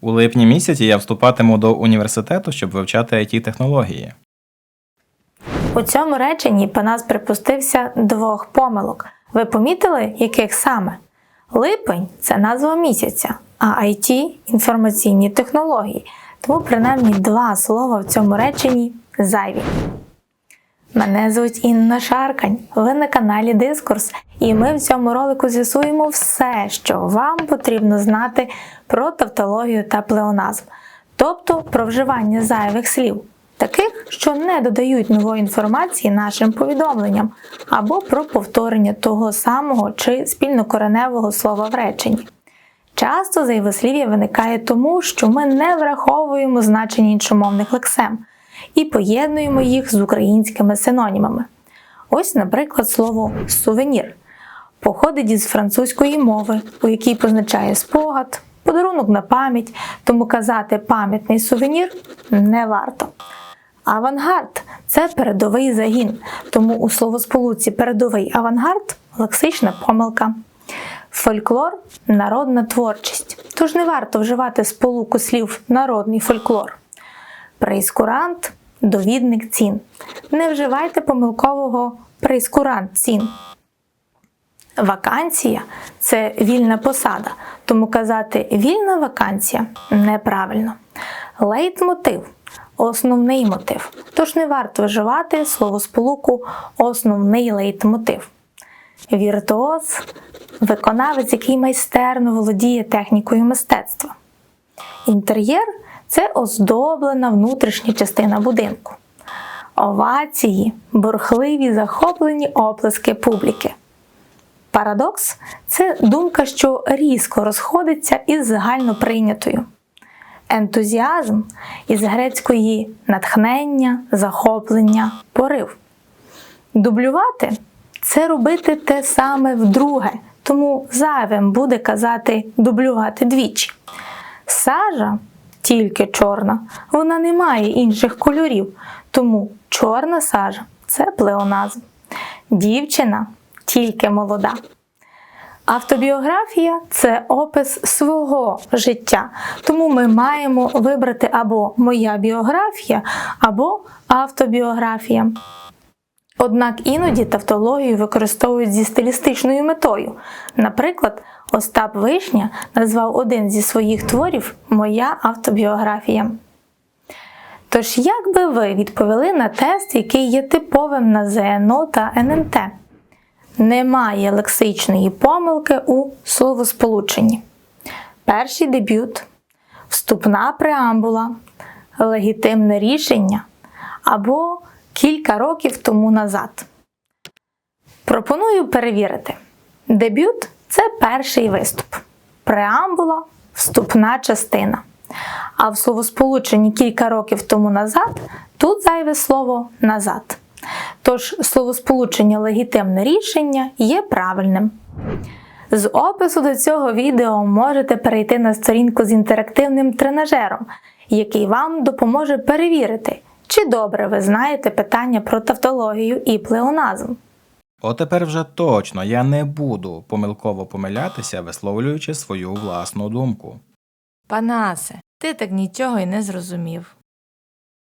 У липні місяці я вступатиму до університету, щоб вивчати it технології. У цьому реченні Панас припустився двох помилок. Ви помітили, яких саме? Липень це назва місяця, а IT інформаційні технології. Тому принаймні два слова в цьому реченні зайві. Мене звуть Інна Шаркань. Ви на каналі Дискурс, і ми в цьому ролику з'ясуємо все, що вам потрібно знати про тавтологію та плеоназм, тобто про вживання зайвих слів, таких, що не додають нової інформації нашим повідомленням, або про повторення того самого чи спільнокореневого слова в реченні. Часто зайвослів'я виникає тому, що ми не враховуємо значення іншомовних лексем і поєднуємо їх з українськими синонімами. Ось, наприклад, слово сувенір походить із французької мови, у якій позначає спогад, подарунок на пам'ять, тому казати пам'ятний сувенір не варто. Авангард це передовий загін, тому у словосполуці передовий авангард лексична помилка. Фольклор народна творчість. Тож не варто вживати сполуку слів народний фольклор. Прейскурант довідник цін. Не вживайте помилкового прейскурант цін. Вакансія це вільна посада, тому казати вільна вакансія неправильно. Лейтмотив основний мотив. Тож не варто вживати словосполуку основний лейтмотив. Віртуоз виконавець, який майстерно володіє технікою мистецтва. Інтер'єр це оздоблена внутрішня частина будинку. Овації бурхливі захоплені оплески публіки. Парадокс це думка, що різко розходиться із загально прийнятою. Ентузіазм із грецької натхнення, захоплення, порив. Дублювати це робити те саме вдруге, тому зайвим буде казати дублювати двічі. Сажа тільки чорна, вона не має інших кольорів, тому чорна сажа це плеоназм. Дівчина тільки молода. Автобіографія це опис свого життя, тому ми маємо вибрати або моя біографія, або автобіографія. Однак іноді тавтологію використовують зі стилістичною метою. Наприклад, Остап Вишня назвав один зі своїх творів Моя автобіографія. Тож, як би ви відповіли на тест, який є типовим на ЗНО та НМТ? Немає лексичної помилки у словосполученні. Перший дебют, вступна преамбула, легітимне рішення або кілька років тому назад. Пропоную перевірити. Дебют це перший виступ, преамбула вступна частина. А в словосполученні кілька років тому назад тут зайве слово назад. Тож словосполучення легітимне рішення є правильним. З опису до цього відео можете перейти на сторінку з інтерактивним тренажером, який вам допоможе перевірити, чи добре ви знаєте питання про тавтологію і плеоназм. От тепер вже точно я не буду помилково помилятися, висловлюючи свою власну думку. Панасе, ти так нічого й не зрозумів.